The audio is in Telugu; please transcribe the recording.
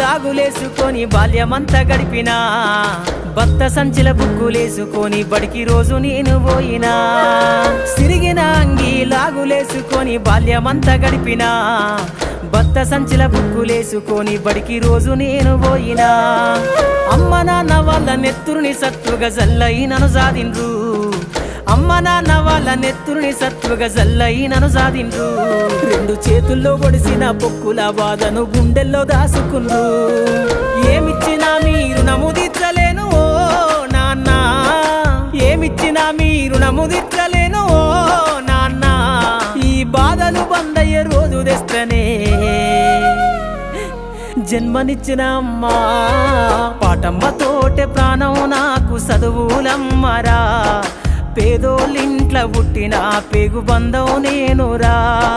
లాగులేసుకొని బాల్యమంతా గడిపినా. బత్త సంచిల బుక్కులేసుకొని బడికి రోజు నేను పోయినా. సిరిగిన అంగి లాగులేసుకొని బాల్యమంతా గడిపినా. బత్త సంచిల బుక్కులేసుకొని బడికి రోజు నేను పోయినా. అమ్మ నాన్న వాళ్ళ నెత్తురుని సత్తుగా జల్లయి నన్ను సాధిండ్రు. నాన్న వాళ్ళ నెత్తురుని సత్తుగా జల్లయినను సాధిండ్రు. రెండు చేతుల్లో ఒడిసిన పొక్కుల బాధను గుండెల్లో దాసుకుండ్రు. ఏమిచ్చినా మీరు నముదిచ్చలేను ఓ నాన్న. ఏమిచ్చినా మీరు నముదిచ్చలేను ఓ నాన్న. ఈ బాధలు బందయ్యే రోజు తెస్తనే. జన్మనిచ్చిన అమ్మా. పాటమ్మ తోటే ప్రాణం నాకు చదువులమ్మరా పేదోళ్ళింట్ల పుట్టిన పేగు బంధం నేనురా.